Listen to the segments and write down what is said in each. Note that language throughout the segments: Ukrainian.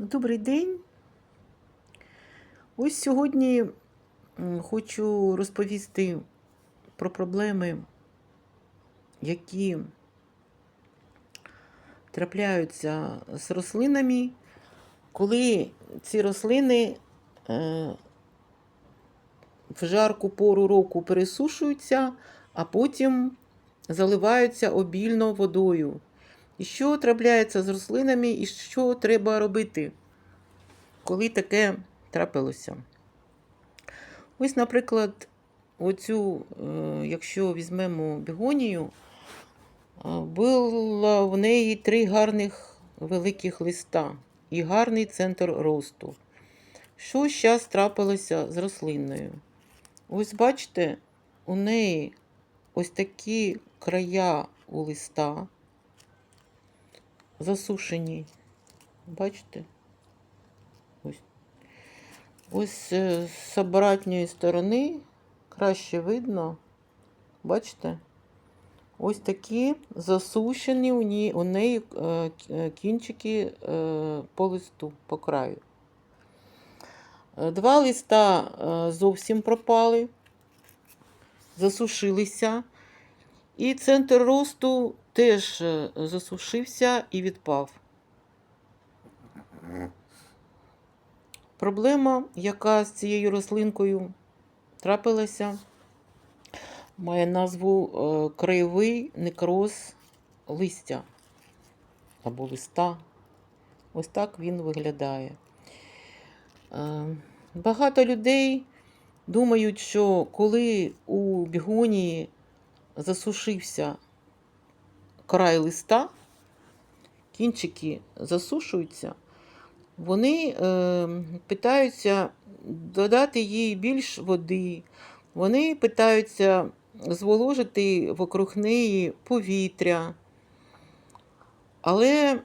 Добрий день. Ось сьогодні хочу розповісти про проблеми, які трапляються з рослинами, коли ці рослини е, в жарку пору року пересушуються, а потім заливаються обільно водою. І що трапляється з рослинами, і що треба робити, коли таке трапилося? Ось, наприклад, оцю, е, якщо візьмемо бігонію, е, було в неї три гарних великих листа і гарний центр росту. Що зараз трапилося з рослиною? Ось бачите, у неї ось такі края у листа засушені. Бачите? Ось. Ось е, з обратньої сторони краще видно. Бачите? Ось такі засушені у, ній, у неї е, кінчики е, по листу, по краю. Два листа зовсім пропали, засушилися. І центр росту теж е, засушився і відпав. Проблема, яка з цією рослинкою трапилася, має назву е, краєвий некроз листя або листа. Ось так він виглядає. Е, Багато людей думають, що коли у бігонії засушився край листа, кінчики засушуються, вони е, питаються додати їй більш води, вони питаються зволожити вокруг неї повітря. Але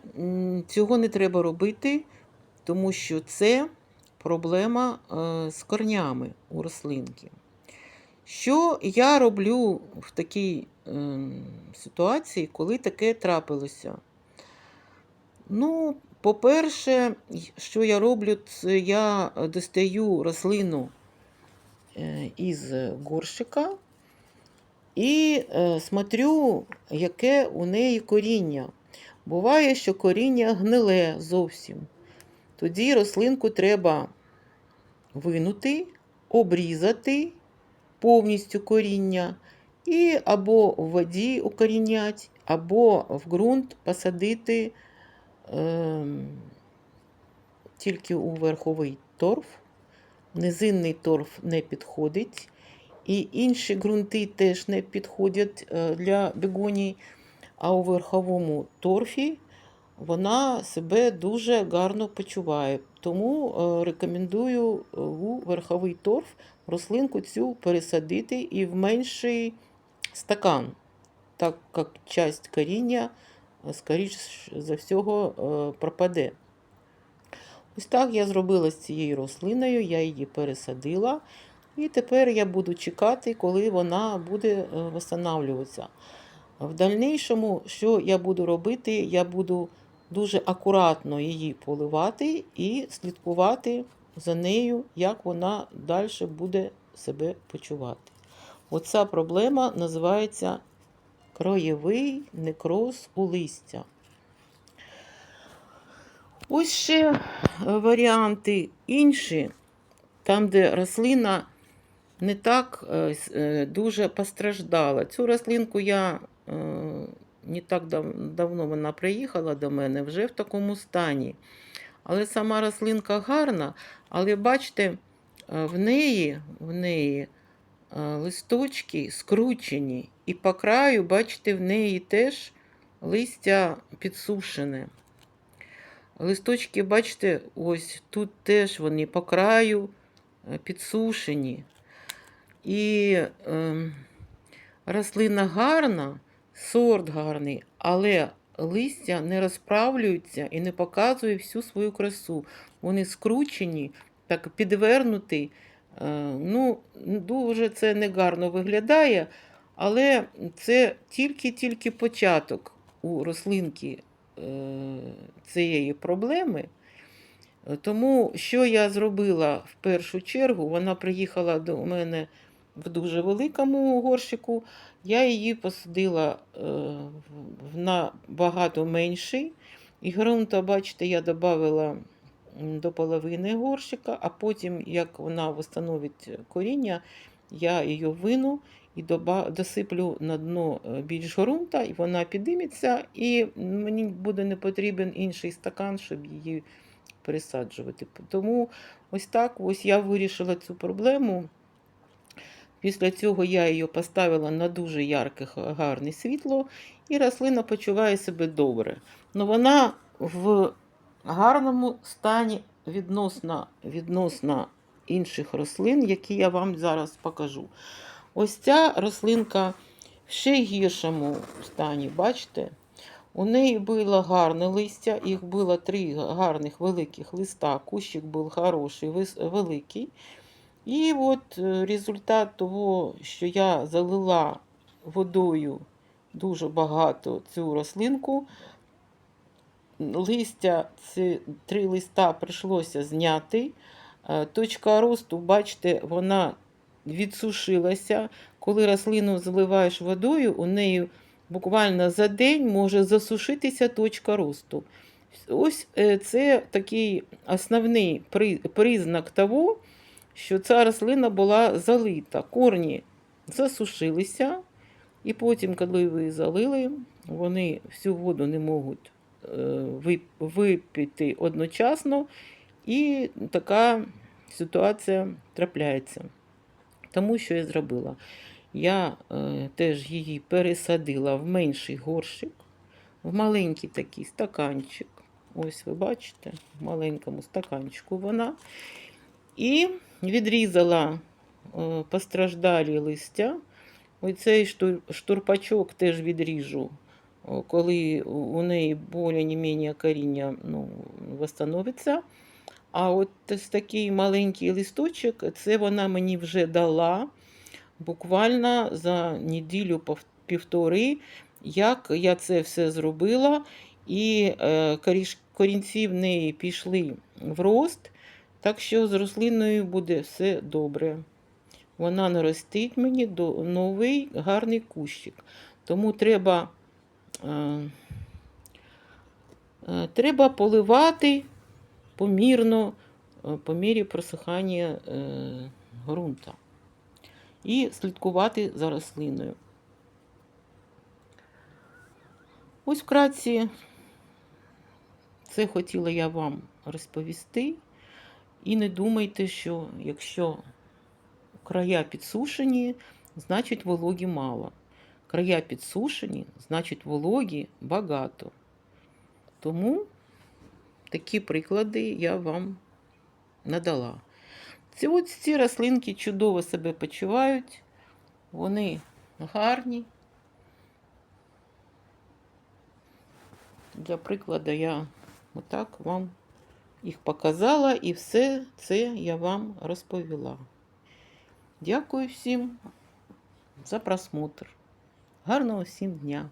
цього не треба робити, тому що це проблема е, з корнями у рослинки. Що я роблю в такій е, ситуації, коли таке трапилося? Ну, по-перше, що я роблю, це я достаю рослину е, із горщика і е, смотрю, яке у неї коріння. Буває, що коріння гниле зовсім. Тоді рослинку треба винути, обрізати повністю коріння і або в воді укорінять, або в ґрунт посадити ем, тільки у верховий торф. Низинний торф не підходить. І інші ґрунти теж не підходять е, для бігоній, а у верховому торфі вона себе дуже гарно почуває. Тому е, рекомендую е, у верховий торф рослинку цю пересадити і в менший стакан, так як часть коріння, е, скоріш за всього, пропаде. Ось так я зробила з цією рослиною, я її пересадила. І тепер я буду чекати, коли вона буде восстанавлюватися. В дальнішому, що я буду робити, я буду дуже акуратно її поливати і слідкувати за нею, як вона далі буде себе почувати. Оця проблема називається краєвий некроз у листя. Ось ще варіанти інші, там, де рослина не так е, е, дуже постраждала. Цю рослинку я е, не так дав- давно вона приїхала до мене вже в такому стані. Але сама рослинка гарна, але бачите, е, в неї, в неї е, листочки скручені, і по краю, бачите, в неї теж листя підсушене. Листочки, бачите, ось тут теж вони по краю е, підсушені. І ем, рослина гарна, сорт гарний, але листя не розправлюються і не показує всю свою красу. Вони скручені, так підвернуті. Е, ну, дуже це негарно виглядає, але це тільки-тільки початок у рослинки е, цієї проблеми. Тому що я зробила в першу чергу, вона приїхала до мене в дуже великому горщику. Я її посадила е, в- набагато менший. І ґрунта, бачите, я додала до половини горщика, а потім, як вона встановить коріння, я її вину і досиплю на дно е, більш ґрунта, і вона підійметься, і мені буде не потрібен інший стакан, щоб її пересаджувати. Тому ось так ось я вирішила цю проблему. Після цього я її поставила на дуже ярке, га- гарне світло, і рослина почуває себе добре. Ну вона в гарному стані відносно, відносно інших рослин, які я вам зараз покажу. Ось ця рослинка в ще гіршому стані, бачите? У неї було гарне листя, їх було три гарних великих листа, кущик був хороший, великий. І от е, результат того, що я залила водою дуже багато цю рослинку, листя, ці три листа прийшлося зняти. Е, Точка росту, бачите, вона відсушилася. Коли рослину заливаєш водою, у неї буквально за день може засушитися точка росту. Ось е, це такий основний признак того, що ця рослина була залита. Корні засушилися, і потім, коли ви залили, вони всю воду не можуть е, випити одночасно, і така ситуація трапляється. Тому що я зробила? Я е, теж її пересадила в менший горщик, в маленький такий стаканчик. Ось ви бачите, в маленькому стаканчику вона. І відрізала е, постраждалі листя. Оцей штур, штурпачок теж відріжу, коли у неї більш-менш коріння ну, восстановиться. А от ось такий маленький листочок, це вона мені вже дала буквально за неділю півтори, як я це все зробила. І е, корінці в неї пішли в рост. Так що з рослиною буде все добре. Вона наростить мені до новий гарний кущик. Тому треба, е, е, треба поливати помірно, е, по мірі просихання е, ґрунта. І слідкувати за рослиною. Ось вкратці, це хотіла я вам розповісти. І не думайте, що якщо края підсушені, значить вологі мало. Края підсушені, значить вологі багато. Тому такі приклади я вам надала. Ці, ось ці рослинки чудово себе почувають, вони гарні. Для прикладу я отак вам їх показала і все це я вам розповіла. Дякую всім за просмотр. Гарного всім дня!